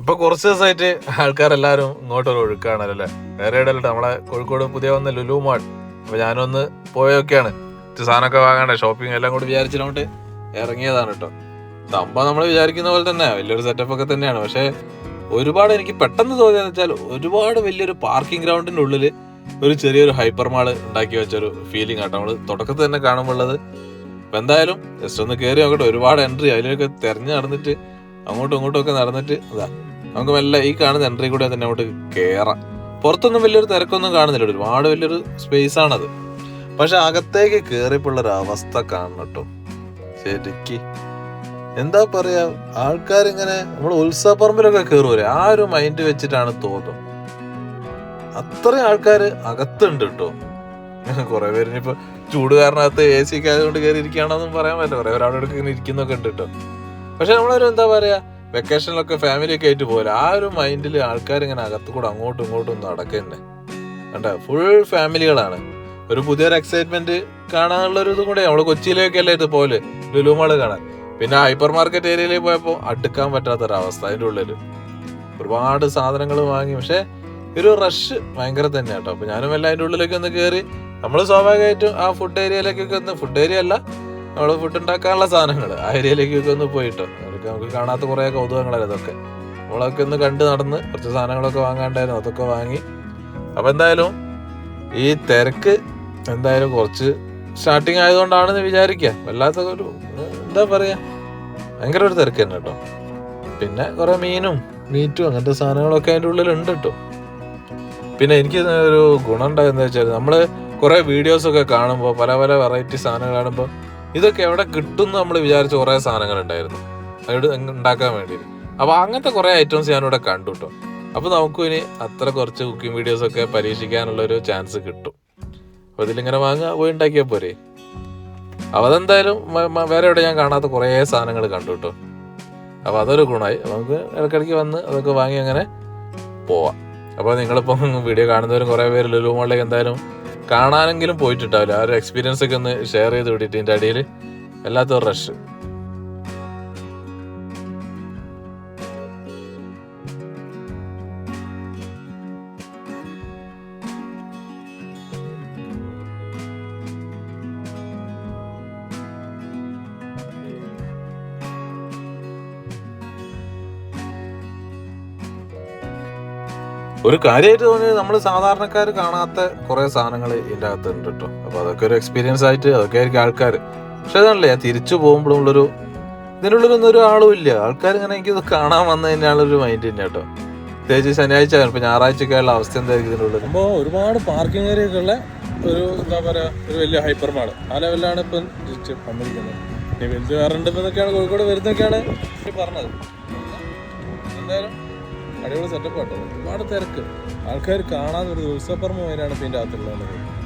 ഇപ്പൊ കുറച്ച് ദിവസമായിട്ട് ആൾക്കാരെല്ലാരും ഇങ്ങോട്ടൊരു ഒഴുക്കാണല്ലോ? അല്ലേ വേറെ ഇടയിലിട്ട് നമ്മളെ കോഴിക്കോട് പുതിയ വന്ന ലുലു മാൾ. അപ്പൊ ഞാനൊന്ന് പോയൊക്കെയാണ്. സാധനമൊക്കെ വാങ്ങണ്ടേ? ഷോപ്പിംഗ് എല്ലാം കൂടി വിചാരിച്ചിട്ട് ഇറങ്ങിയതാണ് കേട്ടോ സംഭവം നമ്മൾ വിചാരിക്കുന്ന പോലെ തന്നെ വലിയൊരു സെറ്റപ്പ് ഒക്കെ തന്നെയാണ്. പക്ഷെ ഒരുപാട് എനിക്ക് പെട്ടെന്ന് തോന്നിയെന്ന് വെച്ചാൽ ഒരുപാട് വലിയൊരു പാർക്കിംഗ് ഗ്രൗണ്ടിന്റെ ഉള്ളിൽ ഒരു ചെറിയൊരു ഹൈപ്പർ മാൾ ഉണ്ടാക്കി വെച്ചൊരു ഫീലിംഗ് ആട്ടോ നമ്മൾ തുടക്കത്തിൽ തന്നെ കാണുമ്പോൾ ഉള്ളത്. അപ്പം എന്തായാലും ജസ്റ്റ് ഒന്ന് കയറി നോക്കട്ടെ. ഒരുപാട് എൻട്രി അതിലൊക്കെ തെരഞ്ഞു നടന്നിട്ട് അങ്ങോട്ടും ഇങ്ങോട്ടും ഒക്കെ നടന്നിട്ട് ഇതാ. നമുക്ക് മെല്ലെ ഈ കാണുന്ന എൻട്രി കൂടെ തന്നെ അങ്ങോട്ട് കയറാം പുറത്തൊന്നും വലിയൊരു തിരക്കൊന്നും കാണുന്നില്ല. ഒരുപാട് വലിയൊരു സ്പേസ് ആണത്. പക്ഷെ അകത്തേക്ക് കയറിയപ്പോഴുള്ള ഒരു അവസ്ഥ കാണണം കേട്ടോ. ശരിക്ക്. എന്താ പറയാ? ആൾക്കാരിങ്ങനെ നമ്മൾ ഉത്സവപ്പറമ്പിലൊക്കെ കയറൂലേ ആ ഒരു മൈൻഡ് വെച്ചിട്ടാണ് തോന്നും. അത്രയും ആൾക്കാർ അകത്തുണ്ട് കേട്ടോ. കുറെ പേര് ഇനിയിപ്പോ ചൂട് കാരണത്ത് എ സി ഒക്കെ അതുകൊണ്ട് കയറി ഇരിക്കുകയാണെന്നും പറയാൻ പറ്റില്ല. കുറെ പേര് അവിടെ ഇങ്ങനെ ഇരിക്കുന്നൊക്കെ ഉണ്ട് കേട്ടോ. പക്ഷെ നമ്മളൊരു എന്താ പറയാ? വെക്കേഷനിലൊക്കെ ഫാമിലി ഒക്കെ ആയിട്ട് പോലെ ആ ഒരു മൈൻഡിൽ ആൾക്കാർ ഇങ്ങനെ അകത്ത് കൂടെ അങ്ങോട്ടും ഇങ്ങോട്ടും നടക്കന്നെ കണ്ട? ഫുൾ ഫാമിലികളാണ് ഒരു പുതിയൊരു എക്സൈറ്റ്മെന്റ് കാണാനുള്ള ഒരു ഇതും കൂടെ. നമ്മൾ കൊച്ചിയിലേക്കല്ലേ ഇത് പോലെ ലുലുമാൾ കാണാൻ. പിന്നെ ഹൈപ്പർ മാർക്കറ്റ് ഏരിയയിൽ പോയപ്പോൾ അടുക്കാൻ പറ്റാത്തൊരവസ്ഥ അതിന്റെ ഉള്ളിൽ ഒരുപാട് സാധനങ്ങൾ വാങ്ങി. പക്ഷെ ഒരു റഷ് ഭയങ്കര തന്നെ കേട്ടോ. അപ്പൊ ഞാനും എല്ലാം അതിന്റെ ഉള്ളിലേക്ക് ഒന്ന് കയറി നമ്മൾ സ്വാഭാവികമായിട്ടും ആ ഫുഡ് ഏരിയയിലേക്കൊക്കെ ഒന്ന് ഫുഡ് ഏരിയ അല്ല നമ്മൾ ഫുഡ് ഉണ്ടാക്കാനുള്ള സാധനങ്ങൾ ആ ഏരിയയിലേക്കൊക്കെ ഒന്ന് പോയിട്ടോ. അവർക്ക് നമുക്ക് കാണാത്ത കുറേ കൗതുകങ്ങൾ അതൊക്കെ നമ്മളൊക്കെ ഒന്ന് കണ്ട് നടന്ന് കുറച്ച് സാധനങ്ങളൊക്കെ വാങ്ങാണ്ടായിരുന്നു അതൊക്കെ വാങ്ങി. അപ്പോൾ എന്തായാലും ഈ തിരക്ക് എന്തായാലും കുറച്ച് സ്റ്റാർട്ടിങ് ആയതുകൊണ്ടാണെന്ന് വിചാരിക്കുക വല്ലാത്ത ഒരു എന്താ പറയാ? ഭയങ്കര ഒരു തിരക്ക് തന്നെ കേട്ടോ. പിന്നെ കുറേ മീനും മീറ്റും അങ്ങനത്തെ സാധനങ്ങളൊക്കെ അതിന്റെ ഉള്ളിലുണ്ട് കേട്ടോ. പിന്നെ എനിക്ക് ഒരു ഗുണം ഉണ്ടായെന്ന് വെച്ചാൽ നമ്മൾ കുറേ വീഡിയോസൊക്കെ കാണുമ്പോൾ പല പല വെറൈറ്റി സാധനങ്ങൾ കാണുമ്പോൾ ഇതൊക്കെ എവിടെ കിട്ടും നമ്മൾ വിചാരിച്ച കുറേ സാധനങ്ങൾ ഉണ്ടായിരുന്നു അത് ഉണ്ടാക്കാൻ വേണ്ടി അപ്പോൾ അങ്ങനത്തെ കുറേ ഐറ്റംസ് ഞാനിവിടെ കണ്ടു കേട്ടോ അപ്പോൾ നമുക്കും ഇനി അത്ര കുറച്ച് കുക്കിംഗ് വീഡിയോസ് ഒക്കെ പരീക്ഷിക്കാനുള്ള ഒരു ചാൻസ് കിട്ടും. അപ്പൊ ഇതിലിങ്ങനെ വാങ്ങുക പോയി ഉണ്ടാക്കിയാൽ പോരെ. അപ്പൊ അതെന്തായാലും വേറെ എവിടെ ഞാൻ കാണാത്ത കുറേ സാധനങ്ങൾ കണ്ടു കേട്ടോ അപ്പൊ അതൊരു ഗുണമായി. നമുക്ക് ഇടയ്ക്കിടയ്ക്ക് വന്ന് അതൊക്കെ വാങ്ങി അങ്ങനെ പോവാം. അപ്പോൾ നിങ്ങളിപ്പം വീഡിയോ കാണുന്നവരും കുറേ പേര് ലുലു മോളിലേക്ക് എന്തായാലും കാണാനെങ്കിലും പോയിട്ടുണ്ടാവില്ല. ആ ഒരു എക്സ്പീരിയൻസ് ഒക്കെ ഒന്ന് ഷെയർ ചെയ്ത് വിട്ടിട്ട് ഇതിന്റെ അടിയിൽ വല്ലാത്തൊരു റഷ് ഒരു കാര്യമായിട്ട് തോന്നിയത് നമ്മൾ സാധാരണക്കാർ കാണാത്ത കുറെ സാധനങ്ങൾ ഇതിന്റെ അകത്ത് ഉണ്ട് കേട്ടോ. അപ്പൊ അതൊക്കെ ഒരു എക്സ്പീരിയൻസ് ആയിട്ട് അതൊക്കെ ആയിരിക്കും ആൾക്കാർ പക്ഷെ അതാണല്ലേ തിരിച്ചു പോകുമ്പോഴുള്ളൊരു ഇതിനുള്ളിലൊന്നും ഒരു ആളും ഇല്ല. ആൾക്കാർ ഇങ്ങനെ എനിക്കിത് കാണാൻ ഒരു മൈൻഡ് തന്നെ കേട്ടോ. പ്രത്യേകിച്ച് ശനിയാഴ്ച ഇപ്പൊ ഞായറാഴ്ചയൊക്കെയുള്ള അവസ്ഥ എന്തായിരിക്കും ഇതിനുള്ളിൽ അപ്പോൾ ഒരുപാട് പാർക്കിംഗ് ഏരിയ ഉള്ള ഒരു എന്താ പറയാ ഒരു വലിയ ഹൈപ്പർ മാൾ ആ ലെവലിലാണ് ഇപ്പം വന്നിരിക്കുന്നത്. വലുത് വേറെ ഉണ്ടെന്നൊക്കെയാണ് കോഴിക്കോട് വരുന്നൊക്കെയാണ് പറഞ്ഞത്. എന്തായാലും അടിപൊളി സെറ്റപ്പ് ആട്ടോ. ഒരുപാട് തിരക്ക്. ആൾക്കാർ കാണാൻ ഒരു ഉത്സവപ്പറമ്പ് പോയാലാണ് ഇതിന്റെ അകത്തുള്ളത്.